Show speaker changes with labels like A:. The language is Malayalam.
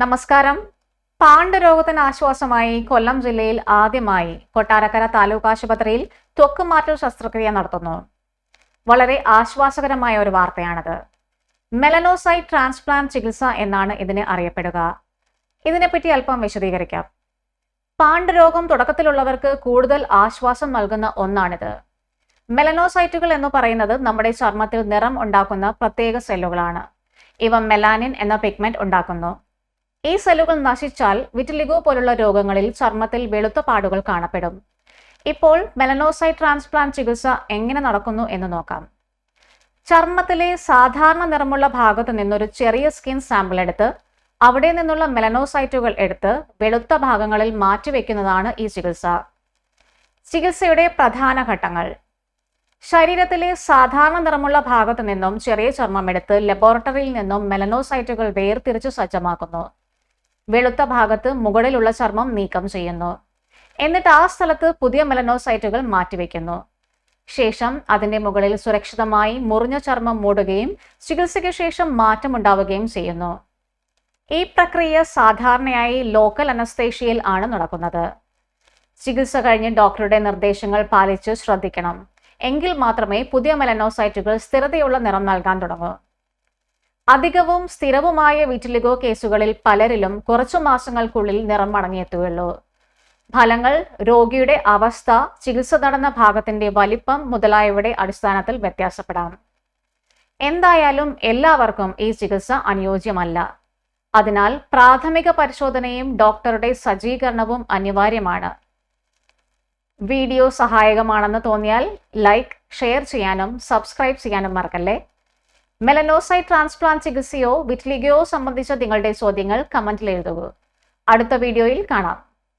A: നമസ്കാരം. പാണ്ഡുരോഗത്തിന് ആശ്വാസമായി കൊല്ലം ജില്ലയിൽ ആദ്യമായി കൊട്ടാരക്കര താലൂക്ക് ആശുപത്രിയിൽ ത്വക്ക് മാറ്റൽ ശസ്ത്രക്രിയ നടത്തുന്നു. വളരെ ആശ്വാസകരമായ ഒരു വാർത്തയാണത്. മെലനോസൈറ്റ് ട്രാൻസ്പ്ലാന്റ് ചികിത്സ എന്നാണ് ഇതിന് അറിയപ്പെടുക. ഇതിനെപ്പറ്റി അല്പം വിശദീകരിക്കാം. പാണ്ഡുരോഗം തുടക്കത്തിലുള്ളവർക്ക് കൂടുതൽ ആശ്വാസം നൽകുന്ന ഒന്നാണിത്. മെലനോസൈറ്റുകൾ എന്ന് പറയുന്നത് നമ്മുടെ ചർമ്മത്തിൽ നിറം ഉണ്ടാക്കുന്ന പ്രത്യേക സെല്ലുകളാണ്. ഇവ മെലാനിൻ എന്ന പിഗ്മെന്റ് ഉണ്ടാക്കുന്നു. ഈ സെല്ലുകൾ നശിച്ചാൽ വിറ്റിലിഗോ പോലുള്ള രോഗങ്ങളിൽ ചർമ്മത്തിൽ വെളുത്ത പാടുകൾ കാണപ്പെടും. ഇപ്പോൾ മെലനോസൈറ്റ് ട്രാൻസ്പ്ലാന്റ് ചികിത്സ എങ്ങനെ നടക്കുന്നു എന്ന് നോക്കാം. ചർമ്മത്തിലെ സാധാരണ നിറമുള്ള ഭാഗത്ത് നിന്നൊരു ചെറിയ സ്കിൻ സാമ്പിൾ എടുത്ത് അവിടെ നിന്നുള്ള മെലനോസൈറ്റുകൾ എടുത്ത് വെളുത്ത ഭാഗങ്ങളിൽ മാറ്റിവെക്കുന്നതാണ് ഈ ചികിത്സ. ചികിത്സയുടെ പ്രധാന ഘട്ടങ്ങൾ. ശരീരത്തിലെ സാധാരണ നിറമുള്ള ഭാഗത്ത് നിന്നും ചെറിയ ചർമ്മം എടുത്ത് ലബോറട്ടറിയിൽ നിന്നും മെലനോസൈറ്റുകൾ വേർതിരിച്ച് സജ്ജമാക്കുന്നു. വെളുത്ത ഭാഗത്ത് മുകളിലുള്ള ചർമ്മം നീക്കം ചെയ്യുന്നു. എന്നിട്ട് ആ സ്ഥലത്ത് പുതിയ മെലനോസൈറ്റുകൾ മാറ്റിവെക്കുന്നു. ശേഷം അതിന്റെ മുകളിൽ സുരക്ഷിതമായി മുറിഞ്ഞ ചർമ്മം മൂടുകയും ചികിത്സയ്ക്ക് ശേഷം മാറ്റമുണ്ടാവുകയും ചെയ്യുന്നു. ഈ പ്രക്രിയ സാധാരണയായി ലോക്കൽ അനസ്തേഷ്യയിൽ ആണ് നടക്കുന്നത്. ചികിത്സ കഴിഞ്ഞ് ഡോക്ടറുടെ നിർദ്ദേശങ്ങൾ പാലിച്ച് ശ്രദ്ധിക്കണം. എങ്കിൽ മാത്രമേ പുതിയ മെലനോസൈറ്റുകൾ സ്ഥിരതയുള്ള നിറം നൽകാൻ തുടങ്ങൂ. അധികവും സ്ഥിരവുമായ വിറ്റിലിഗോ കേസുകളിൽ പലരിലും കുറച്ചു മാസങ്ങൾക്കുള്ളിൽ നിറം മടങ്ങിയെത്തുകയുള്ളൂ. ഫലങ്ങൾ രോഗിയുടെ അവസ്ഥ ചികിത്സ നടന്ന ഭാഗത്തിന്റെ വലിപ്പം മുതലായവയുടെ അടിസ്ഥാനത്തിൽ വ്യത്യാസപ്പെടാം. എന്തായാലും എല്ലാവർക്കും ഈ ചികിത്സ അനുയോജ്യമല്ല. അതിനാൽ പ്രാഥമിക പരിശോധനയും ഡോക്ടറുടെ സജ്ജീകരണവും അനിവാര്യമാണ്. വീഡിയോ സഹായകമാണെന്ന് തോന്നിയാൽ ലൈക്ക് ഷെയർ ചെയ്യാനും സബ്സ്ക്രൈബ് ചെയ്യാനും മറക്കല്ലേ? മെലനോസൈറ്റ് ട്രാൻസ്പ്ലാന്റ് ചികിത്സയോ വിറ്റ്ലിഗയോ സംബന്ധിച്ച നിങ്ങളുടെ ചോദ്യങ്ങൾ കമന്റിൽ എഴുതുക. അടുത്ത വീഡിയോയിൽ കാണാം.